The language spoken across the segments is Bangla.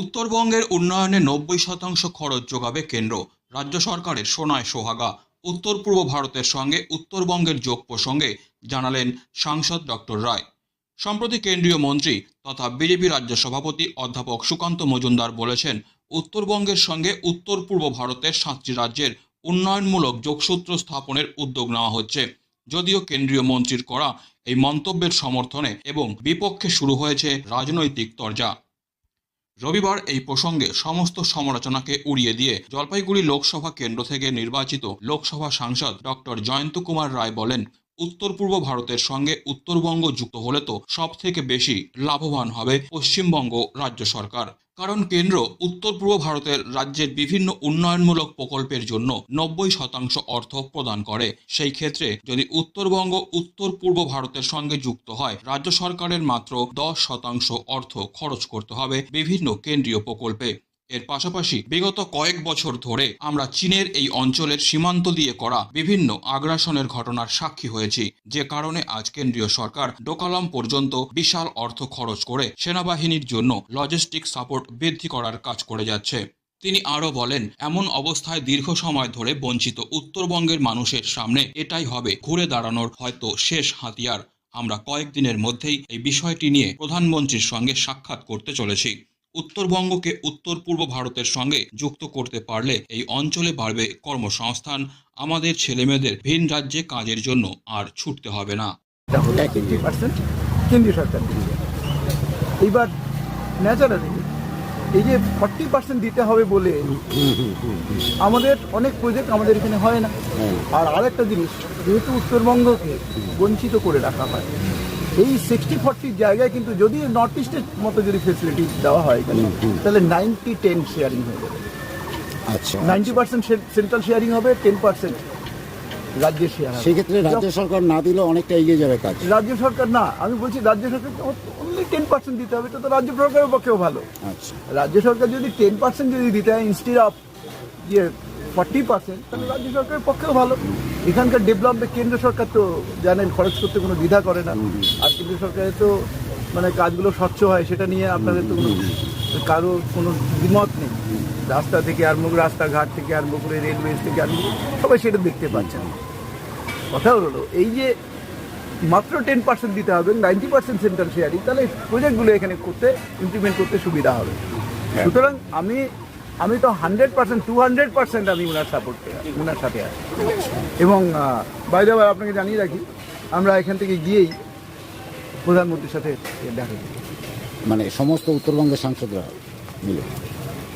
উত্তরবঙ্গের উন্নয়নে নব্বই শতাংশ খরচ যোগাবে কেন্দ্র। রাজ্য সরকারের সোনায় সোহাগা। উত্তর পূর্ব ভারতের সঙ্গে উত্তরবঙ্গের যোগ প্রসঙ্গে জানালেন সাংসদ ডক্টর রায়। সম্প্রতি কেন্দ্রীয় মন্ত্রী তথা বিজেপি রাজ্য সভাপতি অধ্যাপক সুকান্ত মজুমদার বলেছেন, উত্তরবঙ্গের সঙ্গে উত্তর পূর্ব ভারতের সাতটি রাজ্যের উন্নয়নমূলক যোগসূত্র স্থাপনের উদ্যোগ নেওয়া হচ্ছে। যদিও কেন্দ্রীয় মন্ত্রীর করা এই মন্তব্যের সমর্থনে এবং বিপক্ষে শুরু হয়েছে রাজনৈতিক তরজা। রবিবার এই প্রসঙ্গে সমস্ত সমালোচনাকে উড়িয়ে দিয়ে জলপাইগুড়ি লোকসভা কেন্দ্র থেকে নির্বাচিত লোকসভা সাংসদ ডক্টর জয়ন্ত কুমার রায় বলেন উত্তর পূর্ব ভারতের সঙ্গে উত্তরবঙ্গ যুক্ত হলে তো সব থেকে বেশি লাভবান হবে পশ্চিমবঙ্গ রাজ্য সরকার। কারণ কেন্দ্র উত্তর পূর্ব ভারতের রাজ্যের বিভিন্ন উন্নয়নমূলক প্রকল্পের জন্য নব্বই শতাংশ অর্থ প্রদান করে। সেই ক্ষেত্রে যদি উত্তরবঙ্গ উত্তর পূর্ব ভারতের সঙ্গে যুক্ত হয়, রাজ্য সরকারের মাত্র দশ শতাংশ অর্থ খরচ করতে হবে বিভিন্ন কেন্দ্রীয় প্রকল্পে। এর পাশাপাশি বিগত কয়েক বছর ধরে আমরা চীনের এই অঞ্চলের সীমান্ত দিয়ে করা বিভিন্ন আগ্রাসনের ঘটনার সাক্ষী হয়েছি, যে কারণে আজ কেন্দ্রীয় সরকার ডোকালাম পর্যন্ত বিশাল অর্থ খরচ করে সেনাবাহিনীর জন্য লজিস্টিক সাপোর্ট বৃদ্ধি করার কাজ করে যাচ্ছে। তিনি আরও বলেন, এমন অবস্থায় দীর্ঘ সময় ধরে বঞ্চিত উত্তরবঙ্গের মানুষের সামনে এটাই হবে ঘুরে দাঁড়ানোর হয়তো শেষ হাতিয়ার। আমরা কয়েকদিনের মধ্যেই এই বিষয়টি নিয়ে প্রধানমন্ত্রীর সঙ্গে সাক্ষাৎ করতে চলেছি। উত্তরবঙ্গকে উত্তর পূর্ব ভারতের সঙ্গে যুক্ত করতে পারলে এই অঞ্চলে বাড়বে কর্মসংস্থান। আমাদের ছেলেমেয়েদের ভিন রাজ্যে কাজের জন্য আর ছুটতে হবে না। কেন্দ্রীয় সরকার এইবার ন্যাচারালি এই যে ফর্টি পার্সেন্ট দিতে হবে বলে আমাদের অনেক প্রজেক্ট আমাদের এখানে হয় না। আর আরেকটা জিনিস যেহেতু উত্তরবঙ্গকে বঞ্চিত করে রাখা হয় এই সিক্সটি ফর্টির জায়গায় কিন্তু যদি নর্থ ইস্টের মতো যদি ফেসিলিটি দেওয়া হয় এখানে তাহলে নাইনটি টেন শেয়ারিং হয়ে যাবে আচ্ছা নাইনটি পার্সেন্ট সেন্ট্রাল শেয়ারিং হবে টেন পার্সেন্ট রাজ্যের শেয়ার সেক্ষেত্রে রাজ্য সরকার না দিলেও অনেকটা এগিয়ে যাবে কাজ। রাজ্য সরকার না আমি বলছি রাজ্য সরকার অনলি টেন পার্সেন্ট দিতে হবে এটা তো রাজ্য সরকারের পক্ষেও ভালো। আচ্ছা। রাজ্য সরকার যদি টেন পার্সেন্ট যদি দিতে হয় ইনস্টিড অফ ইয়ে ফর্টি পার্সেন্ট তাহলে রাজ্য সরকারের পক্ষেও ভালো। এখানকার ডেভেলপমেন্ট কেন্দ্র সরকার তো জানেন খরচ করতে কোনো দ্বিধা করে না। আর কেন্দ্র সরকারের তো মানে কাজগুলো স্বচ্ছ হয় সেটা নিয়ে আপনাদের তো কোনো কারও কোনো দ্বিমত নেই। রাস্তা থেকে আরম্ভ করে রাস্তাঘাট থেকে আরম্ভ করে রেলওয়ে থেকে আরম্ভ করে সবাই সেটা দেখতে পাচ্ছেন। কথা হলো এই যে মাত্র টেন পার্সেন্ট দিতে হবে নাইনটি পার্সেন্ট সেন্ট্রাল শেয়ারিং তাহলে প্রজেক্টগুলো এখানে করতে ইমপ্লিমেন্ট করতে সুবিধা হবে। সুতরাং আমি আমি তো hundred percent two hundred percent আমি ওনার সাপোর্টে ওনার সাথে আছি। এবং বাইরে আপনাকে জানিয়ে রাখি আমরা এখান থেকে গিয়েই প্রধানমন্ত্রীর সাথে দেখা। মানে সমস্ত উত্তরবঙ্গের সাংসদরা মিলে?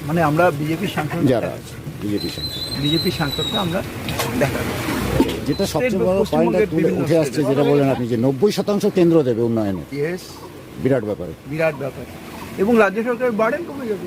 মানে আমরা বিজেপির সাংসদ যারা আছে বিজেপি সাংসদ। বিজেপির সাংসদকে আমরা দেখা যেটা সবচেয়ে বড় পয়েন্ট উঠে আসছে যেটা বলেন আপনি যে নব্বই শতাংশ কেন্দ্র দেবে উন্নয়নে। বিরাট ব্যাপারে। বিরাট ব্যাপার। এবং রাজ্য সরকারের বার্ডেন কমে যাবে।